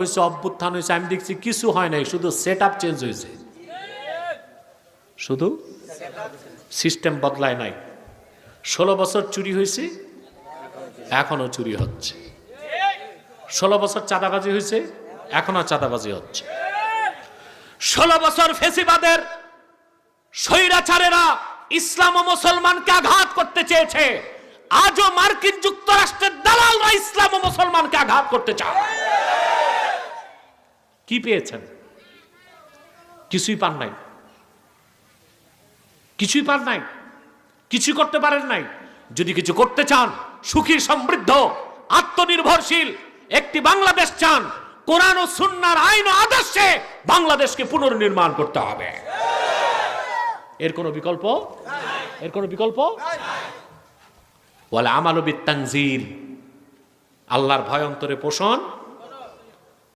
হয়েছে, অভ্যুত্থান হয়েছে, আমি দেখছি কিছু হয় নাই, শুধু সেট আপ চেঞ্জ হয়েছে। শুধু সিস্টেম বদলায় নাই। ষোলো বছর চুরি হয়েছে এখনও চুরি হচ্ছে। ষোলো বছর চাঁদাবাজি হয়েছে এখনও চাঁদাবাজি হচ্ছে। ষোলো বছর ফেসিবাদের স্বৈরাচারেরা ইসলাম ও মুসলমানকে আঘাত করতে চেয়েছে। আজও মার্কিন যুক্তরাষ্ট্রের দালালরা ইসলাম ও মুসলমানকে আঘাত করতে চায়। কি পেয়েছেন? কিছুই পান নাই। কিছুই পান নাই। কিছু করতে পারেন নাই। যদি কিছু করতে চান, সুখী, সমৃদ্ধ, আত্মনির্ভরশীল, একটি বাংলাদেশ চান, কোরআন ও সুন্নার আইন আদর্শে বাংলাদেশকে পুনর্নির্মাণ করতে হবে। এর কোনো বিকল্প? এর কোনো বিকল্প? বলে আমালবিত তানজিল আল্লাহর ভয়ন্তরে পোষণ